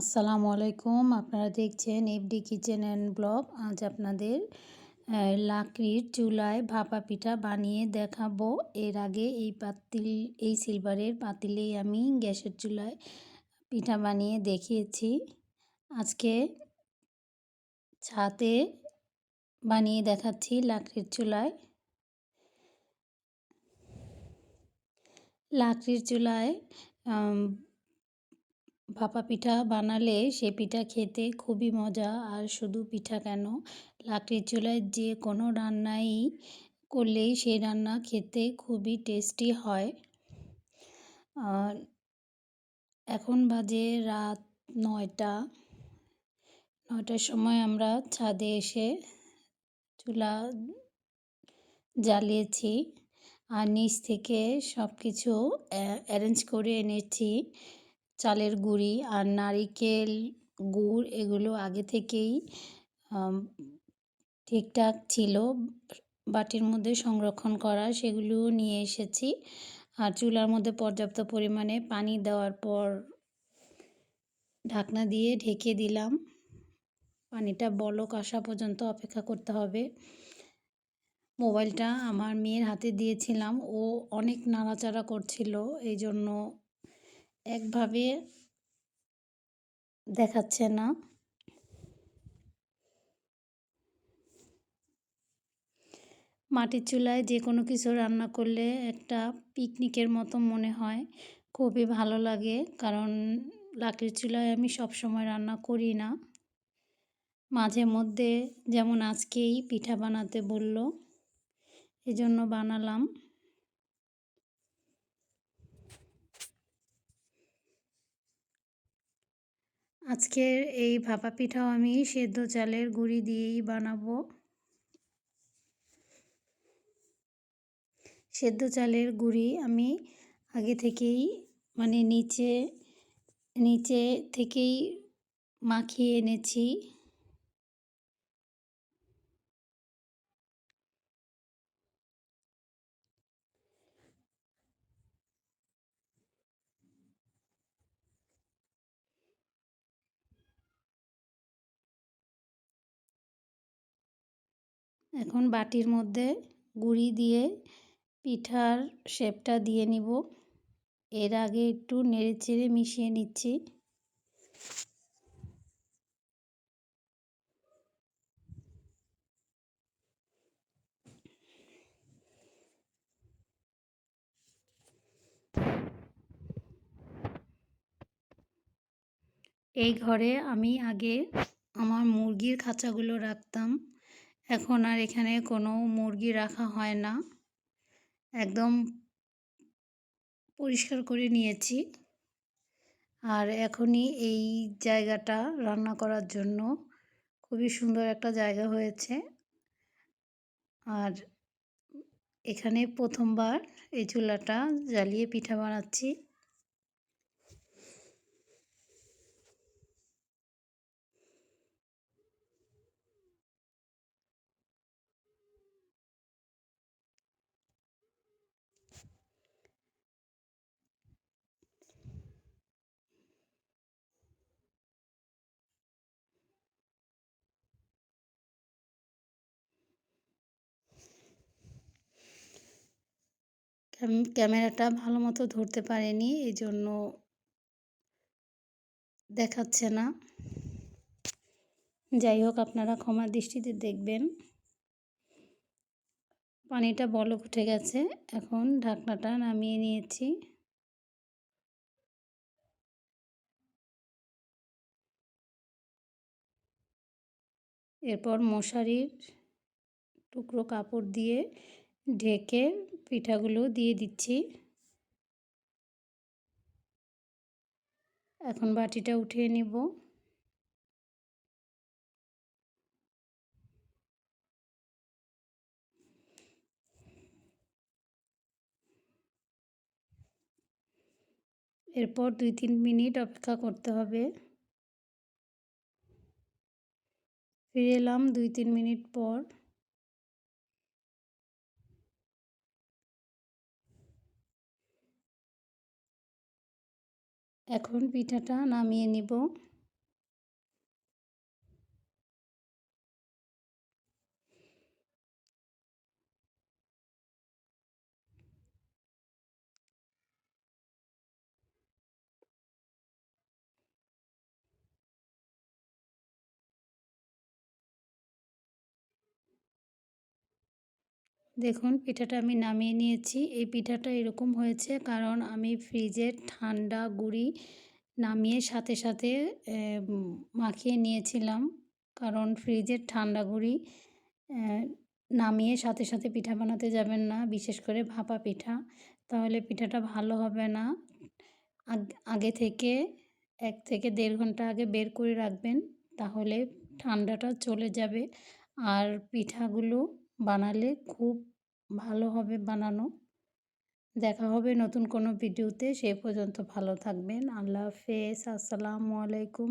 আসসালামু আলাইকুম। আপনারা দেখছেন এফডি কিচেন অ্যান্ড ব্লগ। আজ আপনাদের লাকড়ির চুলায় ভাপা পিঠা বানিয়ে দেখাবো। এর আগে এই পাতিল, এই সিলভারের পাতিলেই আমি গ্যাসের চুলায় পিঠা বানিয়ে দেখিয়েছি। আজকে ছাতে বানিয়ে দেখাচ্ছি লাকড়ির চুলায়। লাকড়ির চুলায় ভাপা পিঠা বানালে সে পিঠা খেতে খুবই মজা। আর শুধু পিঠা কেন? লাকড়ির চুলায় যে কোনো রান্নাই করলেই সেই রান্না খেতে খুবই টেস্টি হয়। আর এখন বাজে রাত নয়টা। নয়টার সময় আমরা ছাদে এসে চুলা জ্বালিয়েছি। আর নিচ থেকে সব কিছু অ্যারেঞ্জ করে এনেছি। চালের গুঁড়ি আর নারিকেল গুড় এগুলো আগে থেকেই ঠিকঠাক ছিল। বাটির মধ্যে সংরক্ষণ করা সেগুলোও নিয়ে এসেছি। আর চুলার মধ্যে পর্যাপ্ত পরিমাণে পানি দেওয়ার পর ঢাকনা দিয়ে ঢেকে দিলাম। পানিটা বলক আসা পর্যন্ত অপেক্ষা করতে হবে। মোবাইলটা আমার মেয়ের হাতে দিয়েছিলাম। ও অনেক নাড়াচাড়া করছিল। এই জন্য একভাবে দেখাচ্ছে না। মাটির চুলায় যে কোনো কিছু রান্না করলে একটা পিকনিকের মতো মনে হয়। খুবই ভালো লাগে, কারণ লাকড়ির চুলায় আমি সব সময় রান্না করি না। মাঝে মধ্যে যেমন আজকেই পিঠা বানাতে বলল, এজন্য বানালাম। আজকের এই ভাপা পিঠাও আমি সেদ্ধ চালের গুঁড়ি দিয়েই বানাবো। সেদ্ধ চালের গুঁড়ি আমি আগে থেকেই মানে নিচে নিচে থেকেই মাখিয়ে এনেছি। এখন বাটির মধ্যে গুঁড়ি দিয়ে পিঠার শেপটা দিয়ে নিব। এর আগে একটু নেড়ে চেড়ে মিশিয়ে নিচ্ছি। এই ঘরে আমি আগে আমার মুরগির খাঁচাগুলো রাখতাম। এখন আর এখানে কোনো মুরগি রাখা হয় না। একদম পরিষ্কার করে নিয়েছি। আর এখনই এই জায়গাটা রান্না করার জন্য খুবই সুন্দর একটা জায়গা হয়েছে। আর এখানে প্রথমবার এই চুলাটা জ্বালিয়ে পিঠা বানাচ্ছি। ক্যামেরাটা ভালো মতো ধরতে পারেনি এই জন্য দেখাচ্ছে না। যাই হোক, আপনারা ক্ষমা দৃষ্টিতে দেখবেন। পানিটা বলক উঠে গেছে, এখন ঢাকনাটা নামিয়ে নিয়েছি। এরপর মশারির টুকরো কাপড় দিয়ে ঢেকে পিঠাগুলো দিয়ে দিচ্ছি। এখন বাটিটা উঠিয়ে নিব। এরপর দুই তিন মিনিট অপেক্ষা করতে হবে। ফিরে এলাম দুই তিন মিনিট পর। এখন পিঠাটা নামিয়ে নিব। দেখুন, পিঠাটা আমি নামিয়ে নিয়েছি। এই পিঠাটা এরকম হয়েছে কারণ আমি ফ্রিজের ঠান্ডা গুঁড়ি নামিয়ে সাথে সাথে মাখিয়ে নিয়েছিলাম। কারণ ফ্রিজের ঠান্ডা গুঁড়ি নামিয়ে সাথে সাথে পিঠা বানাতে যাবেন না, বিশেষ করে ভাপা পিঠা। তাহলে পিঠাটা ভালো হবে না। আগে থেকে এক থেকে দেড় ঘণ্টা আগে বের করে রাখবেন, তাহলে ঠান্ডাটা চলে যাবে। আর পিঠাগুলো বানালে খুব ভালো হবে বানানো। দেখা হবে নতুন কোনো ভিডিওতে। সে পর্যন্ত ভালো থাকবেন। আল্লাহ হাফেজ। আসসালামু আলাইকুম।